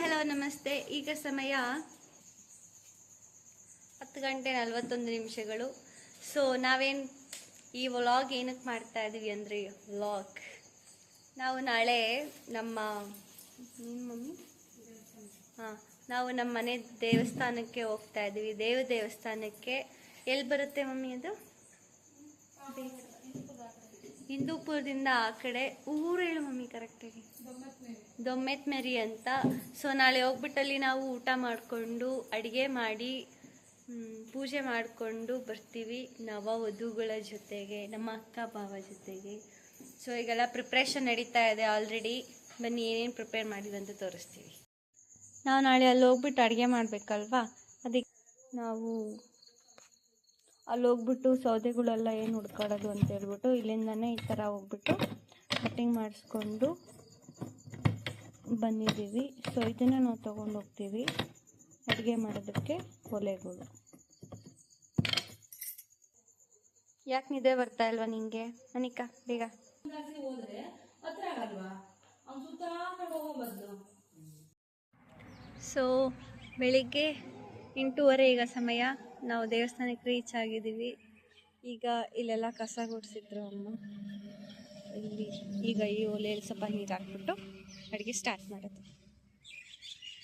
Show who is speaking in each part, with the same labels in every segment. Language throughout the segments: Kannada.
Speaker 1: ಹಲೋ, ನಮಸ್ತೆ. ಈಗ ಸಮಯ ಹತ್ತು ಗಂಟೆ ನಲವತ್ತೊಂದು ನಿಮಿಷಗಳು. ಸೊ ನಾವೇನು ಈ ವ್ಲಾಗ್ ಏನಕ್ಕೆ ಮಾಡ್ತಾ ಇದೀವಿ ಅಂದರೆ ವ್ಲಾಗ್ ನಾವು ನಾಳೆ ನಿಮ್ಮ ಮಮ್ಮಿ? ಹಾಂ, ನಾವು ನಮ್ಮ ಮನೆ ದೇವಸ್ಥಾನಕ್ಕೆ ಹೋಗ್ತಾ ಇದ್ದೀವಿ ದೇವ ದೇವಸ್ಥಾನಕ್ಕೆ ಎಲ್ಲಿ ಬರುತ್ತೆ ಮಮ್ಮಿ ಅದು? ಹಿಂದೂಪುರದಿಂದ ಆ ಕಡೆ ಊರು ಹೇಳು ಮಮ್ಮಿ ಕರೆಕ್ಟಾಗಿ ದೊಮ್ಮೆತ್ ಮೇರಿ ಅಂತ. ಸೊ ನಾಳೆ ಹೋಗ್ಬಿಟ್ಟಲ್ಲಿ ನಾವು ಊಟ ಮಾಡಿಕೊಂಡು, ಅಡುಗೆ ಮಾಡಿ ಪೂಜೆ ಮಾಡಿಕೊಂಡು ಬರ್ತೀವಿ ನವ ವಧುಗಳ ಜೊತೆಗೆ, ನಮ್ಮ ಅಕ್ಕ ಭಾವ ಜೊತೆಗೆ. ಸೊ ಈಗೆಲ್ಲ ಪ್ರಿಪ್ರೇಷನ್ ನಡೀತಾ ಇದೆ ಆಲ್ರೆಡಿ ಬನ್ನಿ, ಏನೇನು ಪ್ರಿಪೇರ್ ಮಾಡಿದಂತ ತೋರಿಸ್ತೀವಿ. ನಾವು ನಾಳೆ ಅಲ್ಲಿ ಹೋಗ್ಬಿಟ್ಟು ಅಡುಗೆ ಮಾಡಬೇಕಲ್ವಾ? ಅದಕ್ಕೆ ನಾವು ಅಲ್ಲಿ ಹೋಗ್ಬಿಟ್ಟು ಸೌದೆಗಳೆಲ್ಲ ಏನು ಹುಡ್ಕಾಡೋದು ಅಂತ ಹೇಳ್ಬಿಟ್ಟು ಇಲ್ಲಿಂದನೇ ಈ ಥರ ಹೋಗ್ಬಿಟ್ಟು ಕಟ್ಟಿಂಗ್ ಮಾಡಿಸ್ಕೊಂಡು ಬಂದಿದ್ದೀವಿ. ಸೊ ಇದನ್ನು ನಾವು ತೊಗೊಂಡು ಹೋಗ್ತೀವಿ. ಅಡುಗೆ ಮಾಡೋದಕ್ಕೆ ಒಲೆಗಳು. ಯಾಕೆ ನಿದ್ದೆ ಬರ್ತಾ ಇಲ್ವಾ ನಿಂಗೆ? ಅನಿಕಾ, ಬೇಗ. ಸೊ ಬೆಳಿಗ್ಗೆ ಎಂಟೂವರೆ ಈಗ ಸಮಯ. ನಾವು ದೇವಸ್ಥಾನಕ್ಕೆ ರೀಚ್ ಆಗಿದ್ದೀವಿ. ಈಗ ಇಲ್ಲೆಲ್ಲ ಕಸ ಗುಡಿಸಿದ್ರು ಅಮ್ಮ. ಇಲ್ಲಿ ಈಗ ಈ ಒಲೆಯಲ್ಲಿ ಸ್ವಲ್ಪ ನೀರು ಹಾಕ್ಬಿಟ್ಟು ಅಡುಗೆ ಸ್ಟಾರ್ಟ್ ಮಾಡೋದು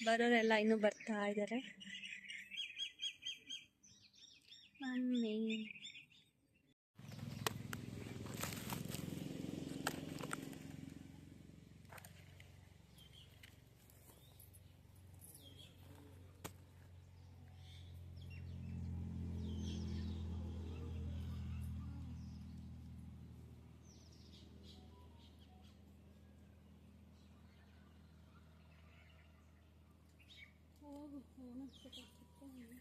Speaker 1: ಬರೋರೆಲ್ಲ ಇನ್ನೂ ಬರ್ತಾ ಇದ್ದಾರೆ. ಮಮ್ಮಿ. 오늘 진짜 좋겠네.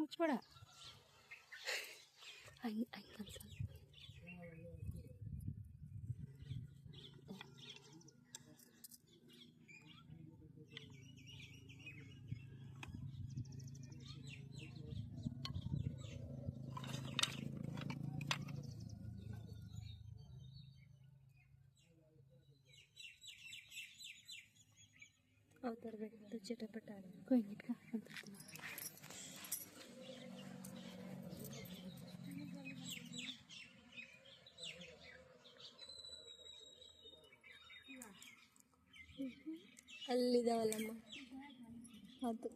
Speaker 1: ಮುಚ್ಬೇಡ ಹಂಗೆ ಹಂಗೆ ಅನ್ಸ
Speaker 2: ಅವ್ರು ತರಬೇಕು ಚಟಪಟ ಕೊಯ್ಯಿಟ್ಕ ಅಂತ
Speaker 3: ಅಲ್ಲಿದಾವಲ್ಲಮ್ಮ ಅದು.